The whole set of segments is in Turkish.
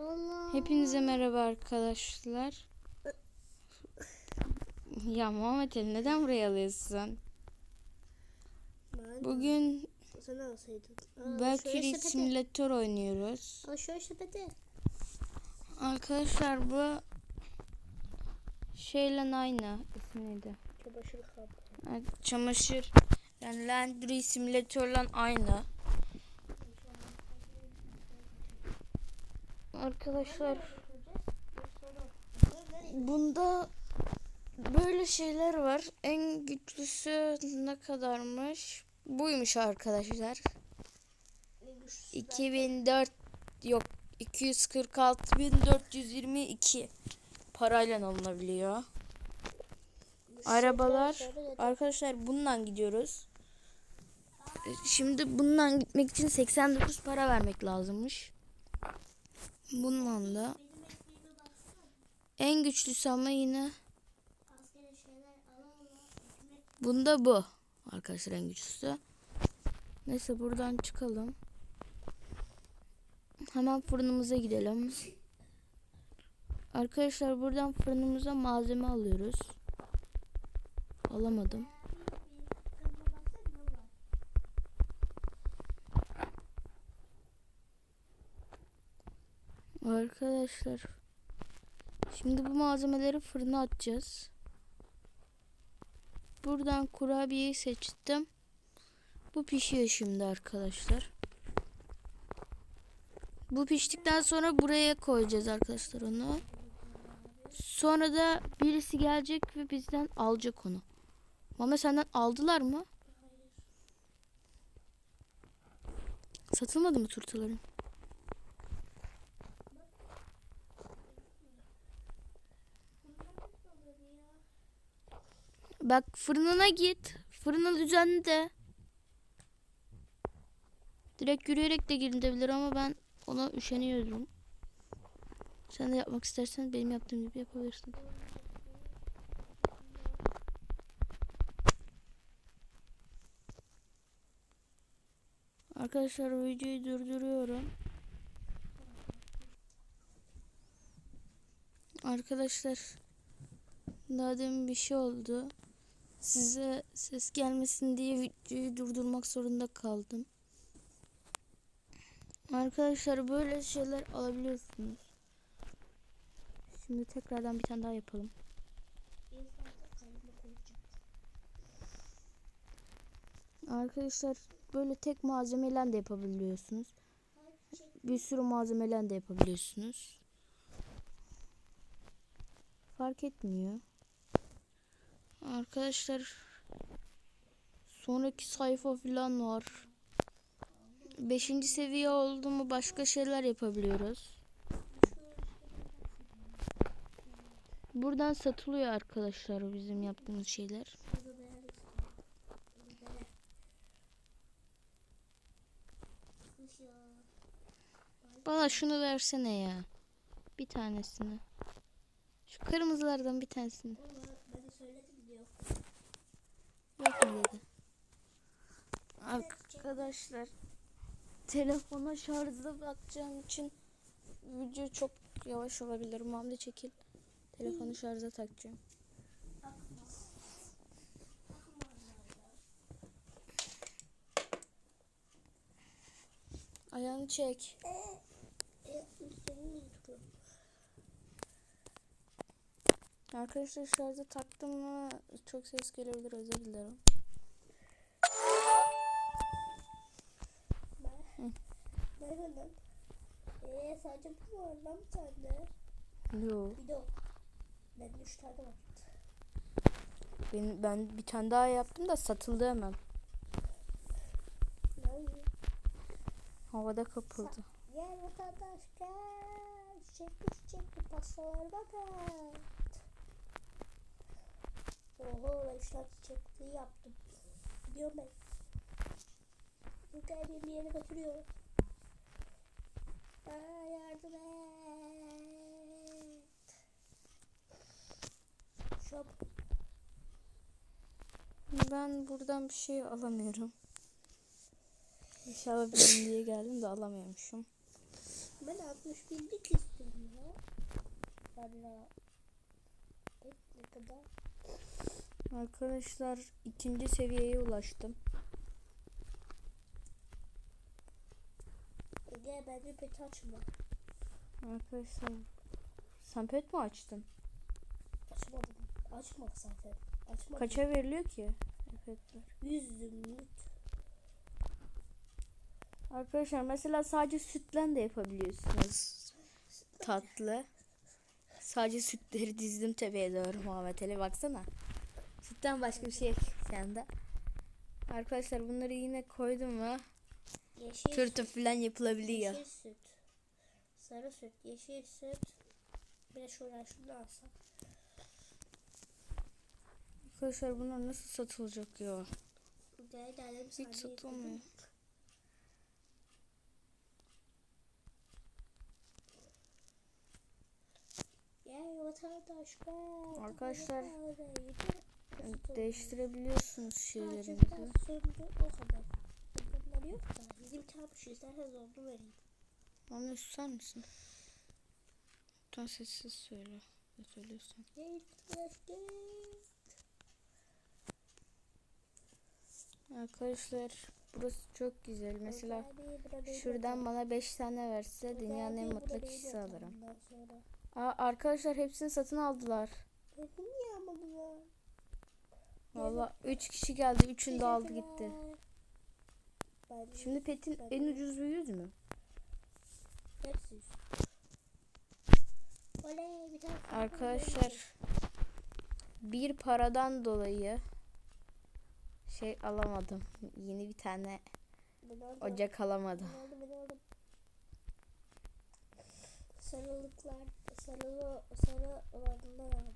Allah. Hepinize merhaba arkadaşlar. Ya Muhammed Ali neden buraya alıyorsun? Ben Bugün sana alsaydım. Aa, Valkyrie oynuyoruz. Aa, şöyle sepete. Arkadaşlar bu şeyle aynı. İsmi neydi? Çamaşır kabı. Evet, Çamaşır yani Landry Simülatörle aynı. Arkadaşlar bunda böyle şeyler var. En güçlüsü ne kadarmış? Buymuş arkadaşlar. 2004 yok 246.422 parayla alınabiliyor. Arabalar arkadaşlar bundan gidiyoruz. Şimdi bundan gitmek için 89 para vermek lazımmış. Bundan da en güçlüsü ama yine bunda bu. Arkadaşlar en güçlüsü. Neyse buradan çıkalım. Hemen fırınımıza gidelim. Arkadaşlar buradan fırınımıza malzeme alıyoruz. Alamadım. Arkadaşlar. Şimdi bu malzemeleri fırına atacağız. Buradan kurabiyeyi seçtim. Bu pişiyor şimdi arkadaşlar. Bu piştikten sonra buraya koyacağız arkadaşlar onu. Sonra da birisi gelecek ve bizden alacak onu. Mama senden aldılar mı? Satılmadı mı turtaların? Bak fırınına git. Fırını düzenle. Direkt yürüyerek de gidilebilir ama ben ona üşeniyorum. Sen de yapmak istersen benim yaptığım gibi yapabilirsin. Arkadaşlar videoyu durduruyorum. Arkadaşlar daha demin bir şey oldu. Size ses gelmesin diye videoyu durdurmak zorunda kaldım. Arkadaşlar böyle şeyler alabiliyorsunuz. Şimdi tekrardan bir tane daha yapalım. Arkadaşlar böyle tek malzemeyle de yapabiliyorsunuz. Bir sürü malzemeyle de yapabiliyorsunuz. Fark etmiyor. Arkadaşlar sonraki sayfa falan var. Beşinci seviye oldu mu başka şeyler yapabiliyoruz. Buradan satılıyor arkadaşlar bizim yaptığımız şeyler. Bana şunu versene ya. Bir tanesini. Şu kırmızılardan bir tanesini. Ben de söyledim diyor. Yok mu dedi. Arkadaşlar telefona şarjda bakacağım için video çok yavaş olabilir. Mamda çekil. Telefonu şarja takacağım. Ayağını çek. Arkadaşlar şarja taktım ama çok ses gelebilir özür dilerim. Merhaba. Eee sadece bu var lan bir tane. Yok. Bir de o. Bende üç tane var. Ben, ben bir tane daha yaptım da satıldı hemen. Havada kapıldı. Gel vatandaş gel. Çekmiş çekti pastalar bakın. Oho ben işler çiçekliği yaptım. Biliyorum ben. Bu kendini bir yere götürüyor. Aa, yardım et. An Ben buradan bir şey alamıyorum. İnşallah benim diye geldim de alamıyormuşum. ben 60 binlik Sonra Evet, ne kadar? Arkadaşlar ikinci seviyeye ulaştım. Ege bence pet açma. Arkadaşlar sen pet mi açtın? Açmadım. Açma zaten. Açma. Kaça veriliyor ki? Petler. Yüz zümrüt. Arkadaşlar mesela sadece sütle de yapabiliyorsunuz. Tatlı. Sadece sütleri dizdim tepeye doğru Muhammed Ali baksana. Sütten başka bir şey yok sende. Arkadaşlar bunları yine koydum mu Yeşil turta falan yapılabiliyor. Yeşil süt. Sarı süt, yeşil süt. Bir de şuradan şunu alsam. Arkadaşlar bunlar nasıl satılacak ya? Hiç satılmıyor. Arkadaşlar, Değiştir. Değiştirebiliyorsunuz şeylerinizi. Bunlar yok da. Bizim kalmış isterseniz onu vereyim. Muhammed susar mısın? Lütfen sessiz söyle. Ne söylüyorsan. Arkadaşlar burası çok güzel. Mesela şuradan bana 5 tane verse dünyanın en mutlu kişisi alırım. Aa, arkadaşlar hepsini satın aldılar. Niye almadılar? Valla 3 kişi geldi. Üçünü de aldı gitti. Ben Şimdi petin Ben- en ucuzu 100 mü? hepsi yüz. Oley bir tane farklı Arkadaşlar bir paradan dolayı şey alamadım. Yeni bir tane ocak alamadım. Sarılıklar sarılı sarı olanından aldım.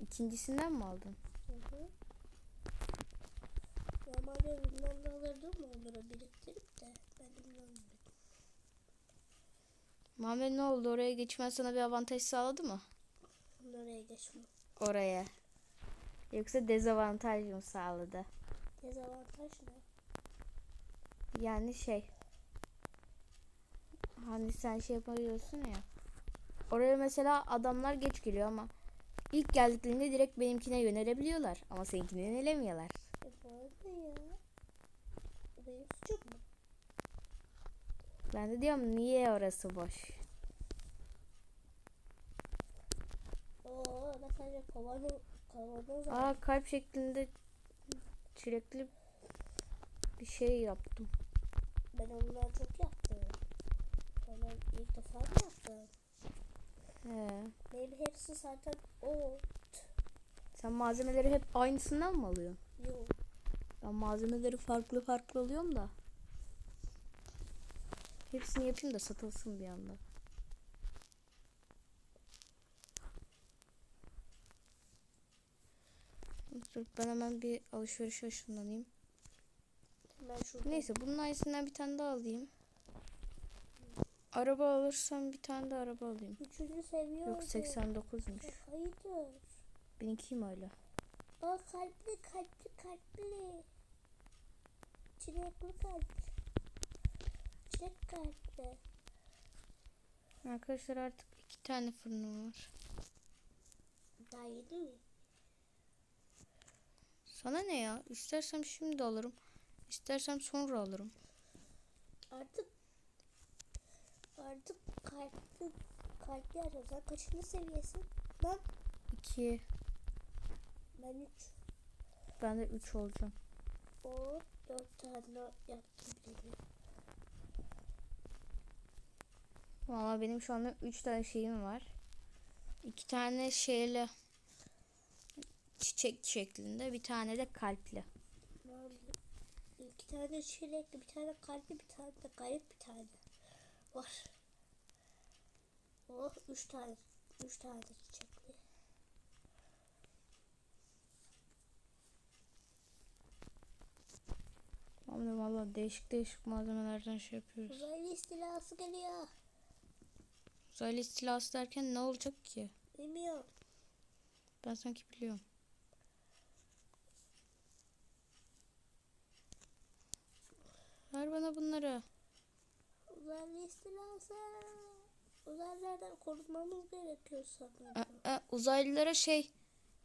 İkincisinden mi aldın? Hı hı. Normalde bundan da alırdım onları biriktirip de ben bundan. Muhammed ne oldu? Oraya geçmen sana bir avantaj sağladı mı? Oraya geçme. Oraya. Yoksa dezavantaj mı sağladı? Dezavantaj ne? Yani şey. Hani sen şey yapabiliyorsun ya. Oraya mesela adamlar geç geliyor ama ilk geldiklerinde direkt benimkine yönelebiliyorlar. Ama seninkine yönelemiyorlar. E bu arada ya. Bu Benim suçum mu? Ben de diyorum niye orası boş? Oo ben sadece kavanoz kavanoz. Aa kalp şeklinde çilekli bir şey yaptım. Ben ondan çok yaptım. Ondan ilk defa mı yaptım? He. Benim hepsi zaten o. Sen malzemeleri hep aynısından mı alıyorsun? Yok. Ben malzemeleri farklı farklı alıyorum da. Hepsini yapayım da satılsın bir anda. Dur ben hemen bir alışverişe ışınlanayım. Ben şurada. Neyse bunun aynısından bir tane daha alayım. Araba alırsam bir tane de araba alayım. Üçüncü seviye Yok oldu. 89'muş. Hayırdır? Benimki mi öyle? Aa kalpli kalpli kalpli. Çilekli kalp. Çilek kalpli. Arkadaşlar artık iki tane fırınım var. Daha yedi mi? Sana ne ya? İstersem şimdi alırım. İstersem sonra alırım. Artık artık kalpli kalpli arıyoruz. Sen kaçıncı seviyesin? Ben İki. ben üç. Ben de üç olacağım. O dört tane yaptım bile. Valla benim şu anda üç tane şeyim var. İki tane şeyle çiçek şeklinde bir tane de kalpli. İki tane çilekli, bir tane kalpli, bir tane de garip bir tane var. Oh üç tane, üç tane de Ama valla değişik değişik malzemelerden şey yapıyoruz. Uzaylı istilası geliyor. Uzaylı istilası derken ne olacak ki? Bilmiyorum. Ben sanki biliyorum. Ver bana bunları. Uzaylı istilası. Uzaylılardan korunmamız gerekiyor sanırım. Aa, aa, uzaylılara şey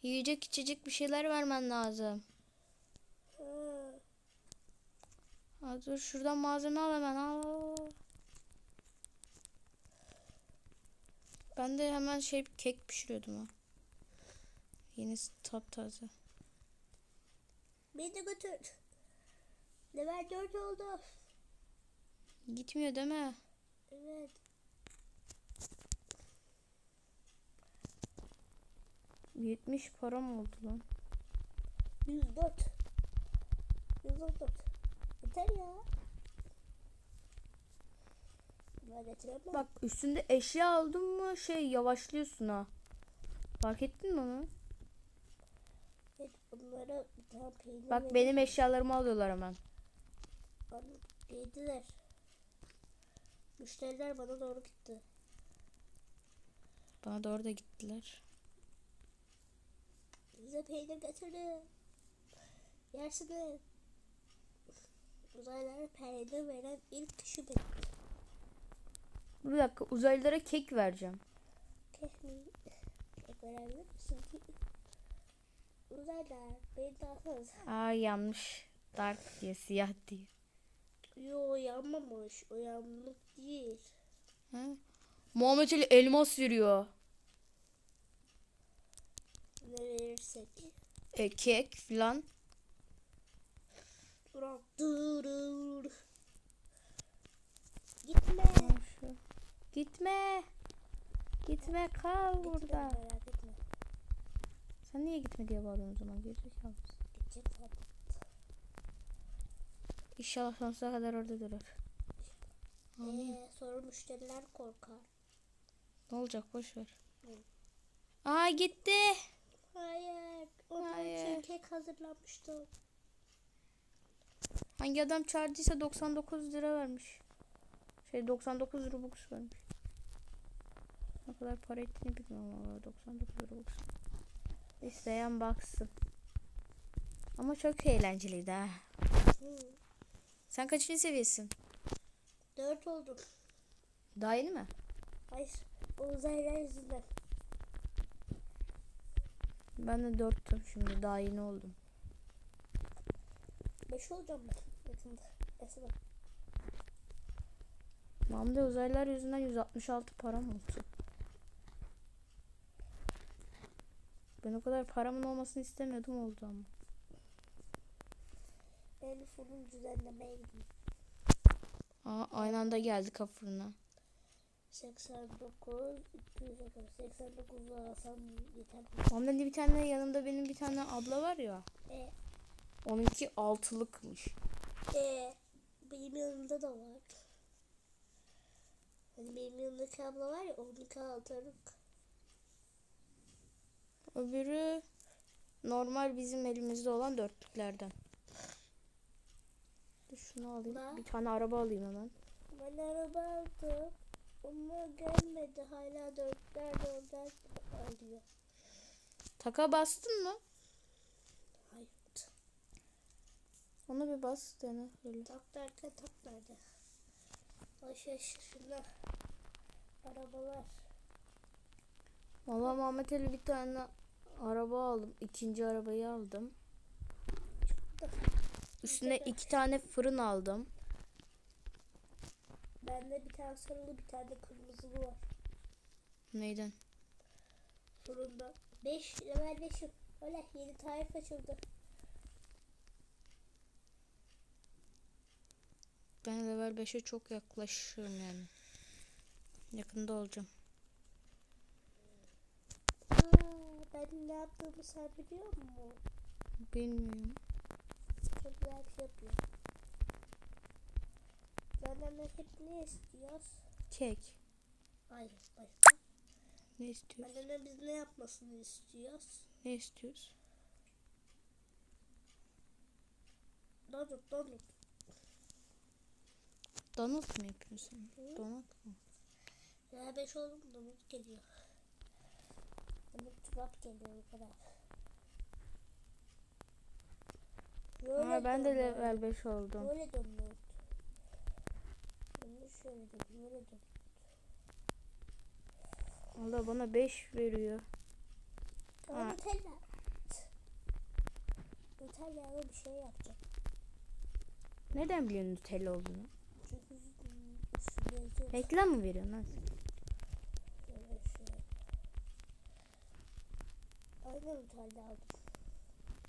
yiyecek içecek bir şeyler vermen lazım. Ha. Aa, dur şuradan malzeme al hemen al. Ben de hemen şey kek pişiriyordum ha. Yeni taptaze. Beni de götür. Level 4 oldu. Gitmiyor değil mi? Evet. Yetmiş param oldu lan. 104. 114. Yeter ya. Bak üstünde eşya aldın mı şey yavaşlıyorsun ha. Fark ettin mi onu? Evet, bunlara bir tane peynir Bak benim eşyalarımı alıyorlar hemen. Yediler. Müşteriler bana doğru gitti. Bana doğru da gittiler. Bize peynir getirdi. Yersiniz. Uzaylılara peynir veren ilk kişi benim. Bir dakika uzaylılara kek vereceğim. Kek mi? Kek verebilir misin? Uzaylılar beni de alsanız. Aa yanlış. Dark diye siyah diye. Yo yanmamış. O yanlık değil. Ha? Muhammed Ali elmas veriyor. Ne verirsek. E, kek filan. Durur. Gitme. Şu. Gitme. Gitme kal Gitme burada. merak etme. Sen niye gitme diye bağırıyorsun o zaman gerizekalı mısın? Gidecek zaten. İnşallah sonsuza kadar orada durur. Amin. Ee, sonra müşteriler korkar. Ne olacak boş ver. Hı. Aa gitti. Hayır. Onun Hayır. için kek hazırlamıştım. Hangi adam çağırdıysa 99 lira vermiş. Şey 99 Robux vermiş. Ne kadar para ettiğini bilmiyorum ama 99 Robux. İsteyen baksın. Ama çok eğlenceliydi ha. Hı. Sen kaçıncı seviyesin? Dört oldum. Daha yeni mi? Hayır. O uzaylılar yüzünden. Ben de dörttüm şimdi daha yeni oldum. Beş olacağım ben. Yakında. Mesela. Mamda uzaylılar yüzünden 166 param oldu. Ben o kadar paramın olmasını istemiyordum oldu ama. Ben fırın düzenlemeye gideyim. Aa, aynı anda geldi fırına. 89, 200 kadar. 89 alsam yeter. Mamda bir tane yanımda benim bir tane abla var ya. E, Onunki altılıkmış. E, benim yanımda da var. Hani benim yanımdaki abla var ya, onunki altırık. Öbürü normal bizim elimizde olan dörtlüklerden. Dur Şunu alayım. Da. Bir tane araba alayım hemen. Ben araba aldım. Ama gelmedi. Hala dörtler dörtler alıyor. Taka bastın mı? Hayır. Ona bir bas dene. Öyle. Tak derken tak nerede? Baş şunlar. Arabalar. Valla Muhammed Ali bir tane araba aldım. İkinci arabayı aldım. Üstüne iki tane fırın aldım. Bende bir tane sarılı bir tane kırmızılı var. Neyden? Fırında. 5 level 5'im. Öyle yeni tarif açıldı. Ben level 5'e çok yaklaşıyorum yani. Yakında olacağım. Aa, ben ne yaptığımı sen biliyor musun? Bilmiyorum. Şey yapıyor. Benden de hep ne istiyoruz? Kek. Hayır başka. Ne istiyoruz? Benden de biz ne yapmasını istiyoruz? Ne istiyoruz? Donut donut. Donut mu yapıyorsun? Hı. Donut mu? Ya 5 oldum donut geliyor. Donut çorap geliyor bu kadar. Böyle Ha, ben de donut. level 5 oldum. Böyle donut. Bunu şöyle de böyle donut. Allah bana 5 veriyor. Nutella. Nutella'ya bir şey yapacağım. Neden biliyorsun Nutella olduğunu? Reklam mı veriyorsun lan?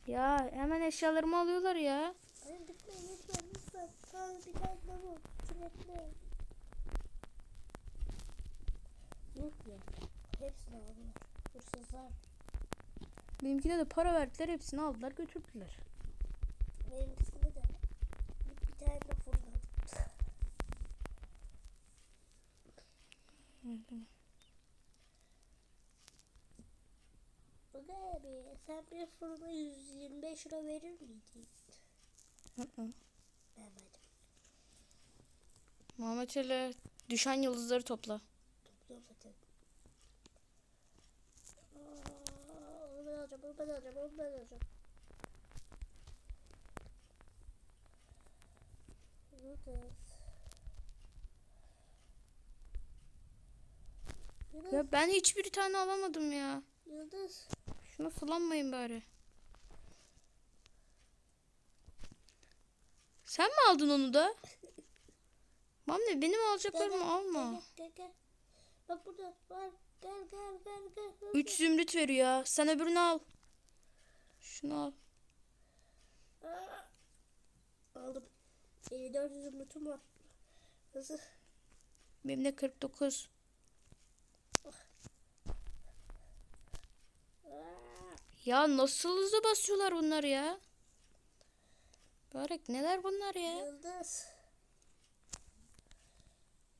Ya hemen eşyalarımı alıyorlar ya. Ay. Benimkine de para verdiler hepsini aldılar götürdüler. Benimkisinde de bir, bir tane de fırladım. Bak abi sen bir fırına 125 lira verir miydin? Hı hı. Vermedim. Muhammed Ali düşen yıldızları topla. Topluyorum zaten. Aa, onu ben alacağım, onu ben alacağım, onu ben alacağım. Yıldız. Yıldız. Ya ben hiçbir tane alamadım ya. Yıldız. Şuna sulanmayın bari. Sen mi aldın onu da? Muhammed benim alacaklarımı alma. Gel, gel, gel. Bak burada var. Gel, gel, gel, gel. gel. 3 zümrüt veriyor ya. Sen öbürünü al. Şunu al. Aa. Aldım. 54 zümrütüm var. Nasıl? Benim de 49. Aa. Ya nasıl hızlı basıyorlar bunlar ya? Barek neler bunlar ya? Yıldız.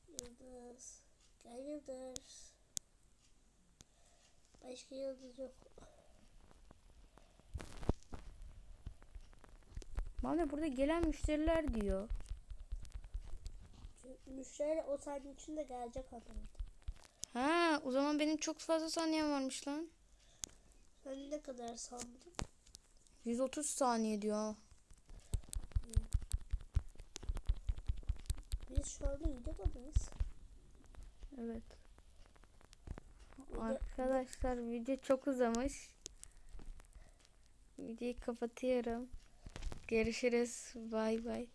Yıldız. Gel yıldız. Başka yıldız yok. Muhammed burada gelen müşteriler diyor. Müşteri o saniye içinde gelecek anlamında. Ha, o zaman benim çok fazla saniyem varmış lan. Sen ne kadar sandın? 130 saniye diyor. Biz şu anda videoda mıyız? Evet. Arkadaşlar video çok uzamış. Videoyu kapatıyorum. Görüşürüz. Bay bay.